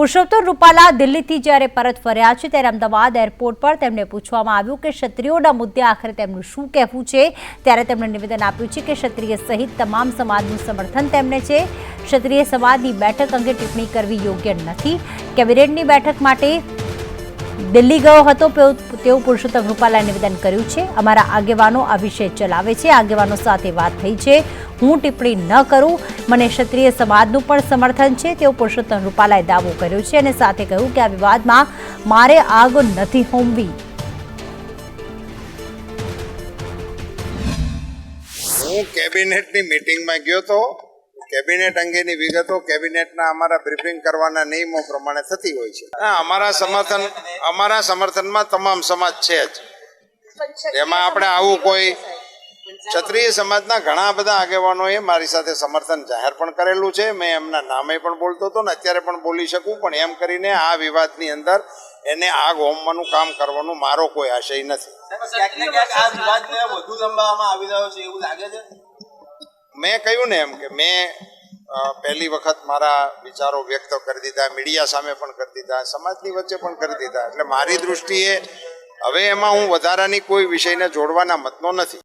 પુરુષોત્તમ રૂપાલા દિલ્હીથી જ્યારે પરત ફર્યા છે, ત્યારે અમદાવાદ એરપોર્ટ પર તેમને પૂછવામાં આવ્યું કે ક્ષત્રિયોના મુદ્દે આખરે તેમનું શું કહેવું છે? ત્યારે તેમણે નિવેદન આપ્યું છે કે ક્ષત્રિય સહિત તમામ સમાજનું સમર્થન તેમને છે. ક્ષત્રિય સમાજની બેઠક અંગે ટિપ્પણી કરવી યોગ્ય નથી. કેબિનેટની બેઠક માટે દિલ્હી ગયો હતો તેવું પુરુષોત્તમ રૂપાલાએ નિવેદન કર્યું છે. અમારા આગેવાનો આ વિષય ચલાવે છે. આગેવાનો સાથે વાત થઈ છે. હું ટિપ્પણી ન કરું. મને ક્ષત્રિય સમાજનું પણ સમર્થન છે. તેવું પુરુષોત્તમ રૂપાલાએ દાવો કર્યો છે અને સાથે કહ્યું કે આ વિવાદમાં મારે આગ નથી હોમવી. હું કેબિનેટની મિટિંગમાં ગયો તો કેબિનેટ અંગેની વિગતો કેબિનેટના અમારા બ્રીફિંગ કરવાના નિયમો પ્રમાણે થતી હોય છે. અમારા સમર્થન, અમારા સમર્થનમાં તમામ સમાજ છે જ. એમાં આપણે આવું કોઈ ક્ષત્રિય સમાજના ઘણા બધા આગેવાનોએ મારી સાથે સમર્થન જાહેર પણ કરેલું છે. મેં એમના નામે પણ બોલતો હતો ને અત્યારે પણ બોલી શકું, પણ એમ કરીને આ વિવાદની અંદર એને આગ હોમવાનું કામ કરવાનું મારો કોઈ આશય નથી. મેં કહ્યું ને એમ કે મેં પહેલી વખત મારા વિચારો વ્યક્ત કરી દીધા, મીડિયા સામે પણ કરી દીધા, સમાજની વચ્ચે પણ કરી દીધા. એટલે મારી દૃષ્ટિએ હવે એમાં હું વધારાની કોઈ વિષયને જોડવાના મતનો નથી.